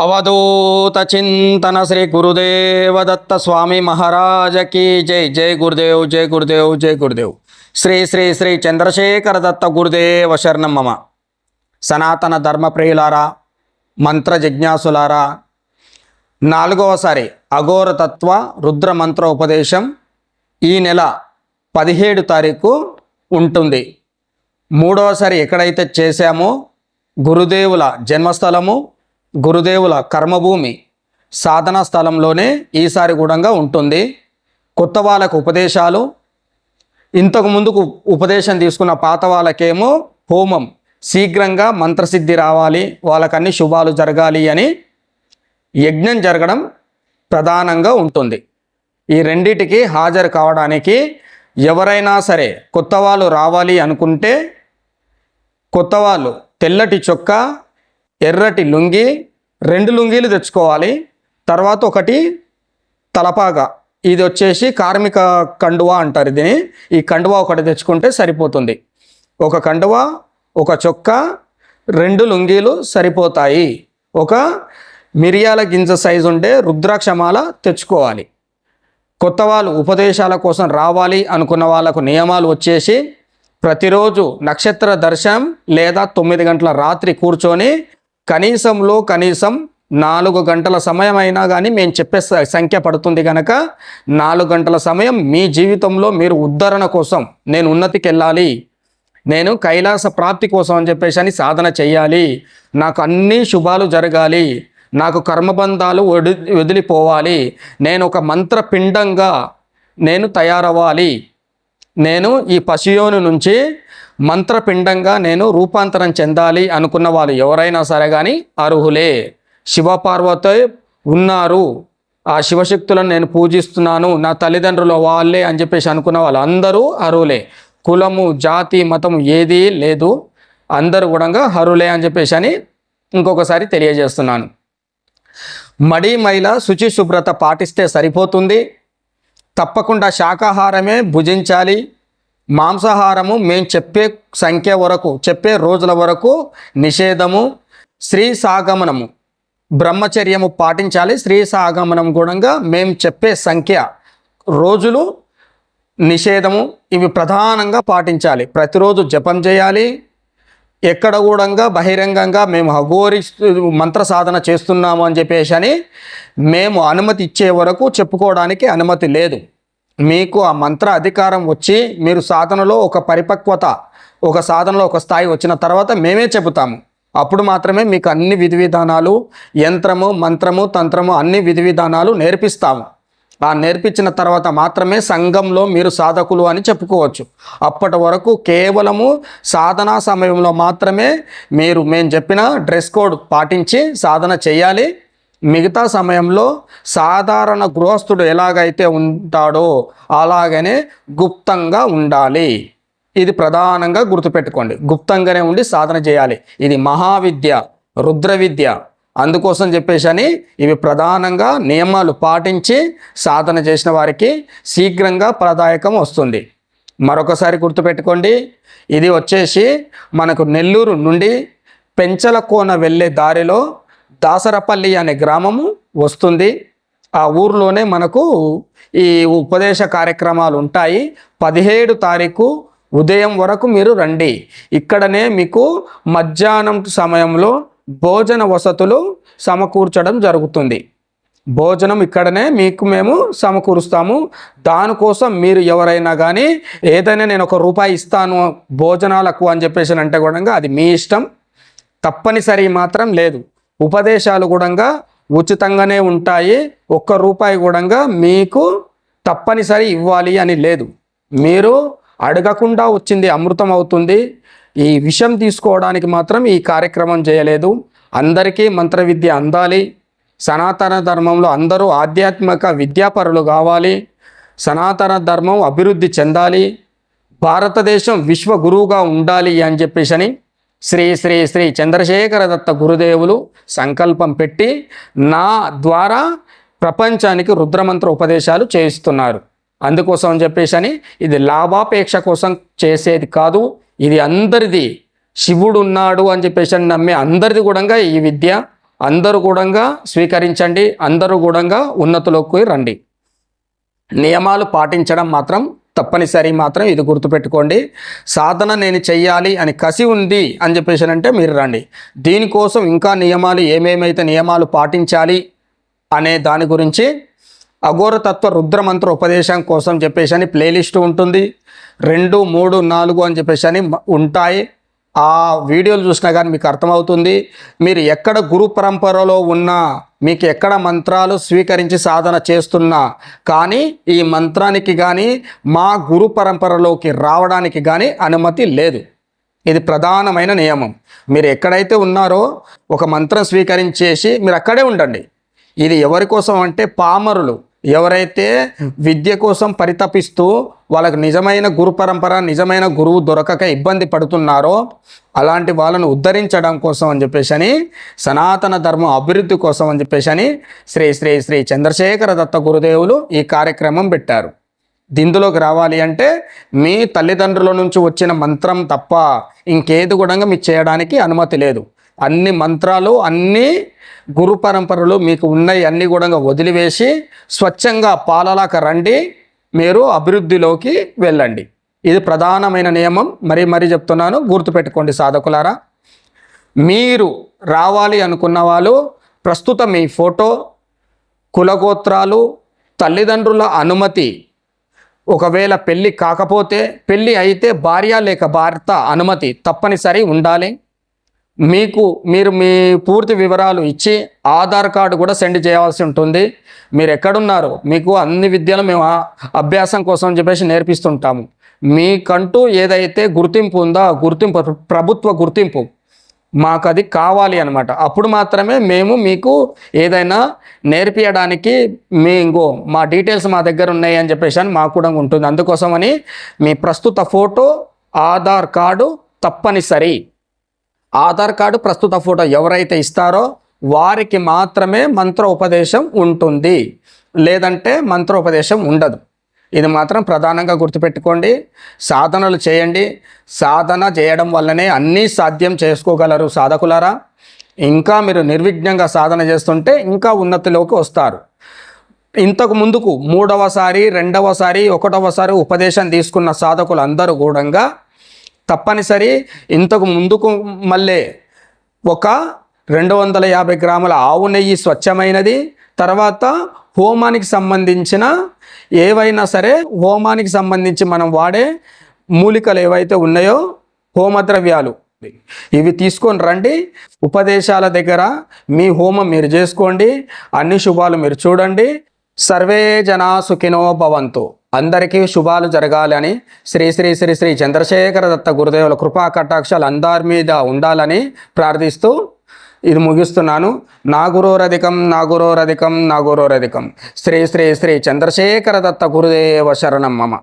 అవధూత చింతన శ్రీ గురుదేవదత్త స్వామి మహారాజకి జై. జై గురుదేవ్ జై గురుదేవ్ జై గురుదేవ్. శ్రీ శ్రీ శ్రీ చంద్రశేఖర దత్త గురుదేవ శరణం మమ. సనాతన ధర్మప్రియులారా మంత్ర జిజ్ఞాసులారా నాలుగవసారి అఘోరతత్వ రుద్ర మంత్ర ఉపదేశం ఈ నెల పదిహేడు తారీఖు ఉంటుంది. మూడవసారి ఎక్కడైతే చేశామో గురుదేవుల జన్మస్థలము గురుదేవుల కర్మభూమి సాధనా స్థలంలోనే ఈసారి గూఢంగా ఉంటుంది. కొత్త వాళ్ళకు ఉపదేశాలు ఇంతకు ముందుకు ఉపదేశం తీసుకున్న పాత వాళ్ళకేమో హోమం శీఘ్రంగా మంత్రసిద్ధి రావాలి వాళ్ళకన్నీ శుభాలు జరగాలి అని యజ్ఞం జరగడం ప్రధానంగా ఉంటుంది. ఈ రెండిటికి హాజరు కావడానికి ఎవరైనా సరే కొత్త వాళ్ళు రావాలి అనుకుంటే కొత్త వాళ్ళు తెల్లటి చొక్కా ఎర్రటి లుంగి రెండు లుంగీలు తెచ్చుకోవాలి. తర్వాత ఒకటి తలపాగా. ఇది వచ్చేసి కార్మిక కండువా అంటారు దీని ఈ కండువా ఒకటి తెచ్చుకుంటే సరిపోతుంది. ఒక కండువా ఒక చొక్కా రెండు లుంగీలు సరిపోతాయి. ఒక మిరియాల గింజ సైజు ఉండే రుద్రాక్షమాల తెచ్చుకోవాలి. కొత్త వాళ్ళు ఉపదేశాల కోసం రావాలి అనుకున్న వాళ్ళకు నియమాలు వచ్చేసి ప్రతిరోజు నక్షత్ర దర్శనం లేదా తొమ్మిది గంటల రాత్రి కూర్చొని కనీసంలో కనీసం నాలుగు గంటల సమయం అయినా కానీ మేము చెప్పే సంఖ్య పడుతుంది కనుక నాలుగు గంటల సమయం మీ జీవితంలో మీరు ఉద్ధరణ కోసం నేను ఉన్నతికి వెళ్ళాలి నేను కైలాస ప్రాప్తి కోసం అని చెప్పేసి అని సాధన చేయాలి నాకు అన్ని శుభాలు జరగాలి. నాకు కర్మబంధాలు వడి వదిలిపోవాలి. నేను ఒక మంత్రపిండంగా నేను తయారవ్వాలి. నేను ఈ పసియోను నుంచి మంత్రపిండంగా నేను రూపాంతరం చెందాలి అనుకున్న వాళ్ళు ఎవరైనా సరే కానీ అర్హులే. శివపార్వతే ఉన్నారు. ఆ శివశక్తులను నేను పూజిస్తున్నాను. నా తల్లిదండ్రులు వాళ్ళే అని చెప్పేసి అనుకున్న వాళ్ళు అందరూ అర్హులే. కులము జాతి మతం ఏదీ లేదు. అందరూ కూడా అర్హులే అని చెప్పేసి అని ఇంకొకసారి తెలియజేస్తున్నాను. మడి మైల శుచి శుభ్రత పాటిస్తే సరిపోతుంది. తప్పకుండా శాకాహారమే భుజించాలి. మాంసాహారము మేము చెప్పే సంఖ్య వరకు చెప్పే రోజుల వరకు నిషేధము స్త్రీ సాగమనము. బ్రహ్మచర్యము పాటించాలి స్త్రీ సాగమనం కూడా మేము చెప్పే సంఖ్య రోజులు నిషేధము ఇవి ప్రధానంగా పాటించాలి. ప్రతిరోజు జపం చేయాలి. ఎక్కడ కూడా బహిరంగంగా మేము అఘోరి మంత్ర సాధన చేస్తున్నాము అని చెప్పేసి అని మేము అనుమతి ఇచ్చే వరకు చెప్పుకోవడానికి అనుమతి లేదు. మీకు ఆ మంత్ర అధికారం వచ్చి మీరు సాధనలో ఒక పరిపక్వత ఒక సాధనలో ఒక స్థాయి వచ్చిన తర్వాత మేమే చెబుతాము. అప్పుడు మాత్రమే మీకు అన్ని విధి విధానాలు యంత్రము మంత్రము తంత్రము అన్ని విధి విధానాలు నేర్పిస్తాము. ఆ నేర్పించిన తర్వాత మాత్రమే సంఘంలో మీరు సాధకులు అని చెప్పుకోవచ్చు. అప్పటి వరకు కేవలము సాధనా సమయంలో మాత్రమే మీరు మేము చెప్పిన డ్రెస్ కోడ్ పాటించి సాధన చేయాలి. మిగతా సమయంలో సాధారణ గృహస్థుడు ఎలాగైతే ఉంటాడో అలాగనే గుప్తంగా ఉండాలి. ఇది ప్రధానంగా గుర్తుపెట్టుకోండి. గుప్తంగానే ఉండి సాధన చేయాలి. ఇది మహావిద్య రుద్ర విద్య అందుకోసం చెప్పేసి అని ఇవి ప్రధానంగా నియమాలు పాటించి సాధన చేసిన వారికి శీఘ్రంగా ప్రదాయకం వస్తుంది. మరొకసారి గుర్తుపెట్టుకోండి ఇది వచ్చేసి మనకు నెల్లూరు నుండి పెంచలకోన వెళ్ళే దారిలో దాసరపల్లి అనే గ్రామము వస్తుంది. ఆ ఊర్లోనే మనకు ఈ ఉపదేశ కార్యక్రమాలు ఉంటాయి. పదిహేడు తారీఖు ఉదయం వరకు మీరు రండి. ఇక్కడనే మీకు మధ్యాహ్నం సమయంలో భోజన వసతులు సమకూర్చడం జరుగుతుంది. భోజనం ఇక్కడనే మీకు మేము సమకూరుస్తాము. దానికోసం మీరు ఎవరైనా కానీ ఏదైనా నేను ఒక రూపాయి ఇస్తాను భోజనాలకు అని చెప్పేసి అంటే కూడా అది మీ ఇష్టం. తప్పనిసరి మాత్రం లేదు. ఉపదేశాలు కూడా ఉచితంగానే ఉంటాయి. ఒక్క రూపాయి కూడా మీకు తప్పనిసరి ఇవ్వాలి అని లేదు. మీరు అడగకుండా వచ్చింది అమృతం అవుతుంది. ఈ విషయం తీసుకోవడానికి మాత్రం ఈ కార్యక్రమం చేయలేదు. అందరికీ మంత్ర విద్య అందాలి. సనాతన ధర్మంలో అందరూ ఆధ్యాత్మిక విద్యాపరులు కావాలి. సనాతన ధర్మం అభివృద్ధి చెందాలి. భారతదేశం విశ్వ గురువుగా ఉండాలి అని చెప్పేసి అని శ్రీ శ్రీ శ్రీ చంద్రశేఖర దత్త గురుదేవులు సంకల్పం పెట్టి నా ద్వారా ప్రపంచానికి రుద్రమంత్ర ఉపదేశాలు చేయిస్తున్నారు. అందుకోసం అని చెప్పేసి అని ఇది లాభాపేక్ష కోసం చేసేది కాదు ఇది అందరిది. శివుడు ఉన్నాడు అని చెప్పేసి అని నమ్మే అందరిది కూడా ఈ విద్య. అందరూ కూడా స్వీకరించండి అందరూ కూడా ఉన్నతులకు రండి. నియమాలు పాటించడం మాత్రం తప్పనిసరి మాత్రం ఇది గుర్తుపెట్టుకోండి. సాధన నేను చెయ్యాలి అని కసి ఉంది అని చెప్పేసి అంటే మీరు రండి. దీనికోసం ఇంకా నియమాలు ఏమేమైతే నియమాలు పాటించాలి అనే దాని గురించి అఘోరతత్వ రుద్రమంత్ర ఉపదేశం కోసం చెప్పేసి అని ప్లేలిస్ట్ ఉంటుంది. రెండు మూడు నాలుగు అని చెప్పేసి అని ఉంటాయి. ఆ వీడియోలు చూసినా కానీ మీకు అర్థమవుతుంది. మీరు ఎక్కడ గురు పరంపరలో ఉన్నా మీకు ఎక్కడ మంత్రాలు స్వీకరించి సాధన చేస్తున్నా కానీ ఈ మంత్రానికి కానీ మా గురు పరంపరలోకి రావడానికి కానీ అనుమతి లేదు. ఇది ప్రధానమైన నియమం. మీరు ఎక్కడైతే ఉన్నారో ఒక మంత్రం స్వీకరించేసి మీరు అక్కడే ఉండండి. ఇది ఎవరి కోసం అంటే పామరులు. ఎవరైతే విద్య కోసం పరితపిస్తూ వాళ్ళకు నిజమైన గురు పరంపర నిజమైన గురువు దొరకక ఇబ్బంది పడుతున్నారో అలాంటి వాళ్ళను ఉద్ధరించడం కోసం అని చెప్పేసి అని సనాతన ధర్మం అభివృద్ధి కోసం అని చెప్పేసి అని శ్రీ శ్రీ శ్రీ చంద్రశేఖర దత్త గురుదేవులు ఈ కార్యక్రమం పెట్టారు. దీందులోకి రావాలి అంటే మీ తల్లిదండ్రుల నుంచి వచ్చిన మంత్రం తప్ప ఇంకేది కూడా మీకు చేయడానికి అనుమతి లేదు. అన్ని మంత్రాలు అన్ని గురు పరంపరలు మీకు ఉన్నాయి. అన్ని కూడా వదిలివేసి స్వచ్ఛంగా పాలలాక రండి. మీరు అభివృద్ధిలోకి వెళ్ళండి. ఇది ప్రధానమైన నియమం. మరీ మరీ చెప్తున్నాను గుర్తుపెట్టుకోండి సాధకులారా. మీరు రావాలి అనుకున్న వాళ్ళు ప్రస్తుతం మీ ఫోటో కులగోత్రాలు తల్లిదండ్రుల అనుమతి ఒకవేళ పెళ్ళి కాకపోతే పెళ్ళి అయితే భార్య లేక భర్త అనుమతి తప్పనిసరి ఉండాలి. మీకు మీరు మీ పూర్తి వివరాలు ఇచ్చి ఆధార్ కార్డు కూడా సెండ్ చేయాల్సి ఉంటుంది. మీరు ఎక్కడున్నారు మీకు అన్ని విద్యలు మేము అభ్యాసం కోసం చెప్పేసి నేర్పిస్తుంటాము. మీకంటూ ఏదైతే గుర్తింపు ఉందో ఆ గుర్తింపు ప్రభుత్వ గుర్తింపు మాకు అది కావాలి అనమాట అప్పుడు మాత్రమే మేము మీకు ఏదైనా నేర్పించడానికి మీ ఇంకో మా డీటెయిల్స్ మా దగ్గర ఉన్నాయి అని చెప్పేసి అని మాకు కూడా ఉంటుంది. అందుకోసమని మీ ప్రస్తుత ఫోటో ఆధార్ కార్డు తప్పనిసరి. ఆధార్ కార్డు ప్రస్తుత ఫోటో ఎవరైతే ఇస్తారో వారికి మాత్రమే మంత్ర ఉపదేశం ఉంటుంది. లేదంటే మంత్ర ఉపదేశం ఉండదు. ఇది మాత్రం ప్రధానంగా గుర్తుపెట్టుకోండి. సాధనలు చేయండి. సాధన చేయడం వల్లనే అన్నీ సాధ్యం చేసుకోగలరు సాధకులారా. ఇంకా మీరు నిర్విఘ్నంగా సాధన చేస్తుంటే ఇంకా ఉన్నతిలోకి వస్తారు. ఇంతకు ముందుకు మూడవసారి రెండవసారి ఒకటవసారి ఉపదేశం తీసుకున్న సాధకులు అందరూ కూడా తప్పనిసరి ఇంతకు ముందుకు మళ్ళీ ఒక రెండు వందల యాభై గ్రాముల ఆవు నెయ్యి స్వచ్ఛమైనది తర్వాత హోమానికి సంబంధించిన ఏవైనా సరే హోమానికి సంబంధించి మనం వాడే మూలికలు ఏవైతే ఉన్నాయో హోమద్రవ్యాలు. ఇవి తీసుకొని రండి ఉపదేశాల దగ్గర మీ హోమం మీరు చేసుకోండి అన్ని శుభాలు మీరు చూడండి. సర్వే జనా సుఖినో భవంతు. అందరికీ శుభాలు జరగాలని శ్రీ శ్రీ శ్రీ శ్రీ చంద్రశేఖర దత్త గురుదేవుల కృపా కటాక్షాలు అందరి మీద ఉండాలని ప్రార్థిస్తూ ఇది ముగిస్తున్నాను. నా గురోరధికం నా గురోరధికం నా గురోరధికం. శ్రీ శ్రీ శ్రీ చంద్రశేఖర దత్త గురుదేవ శరణం మమ.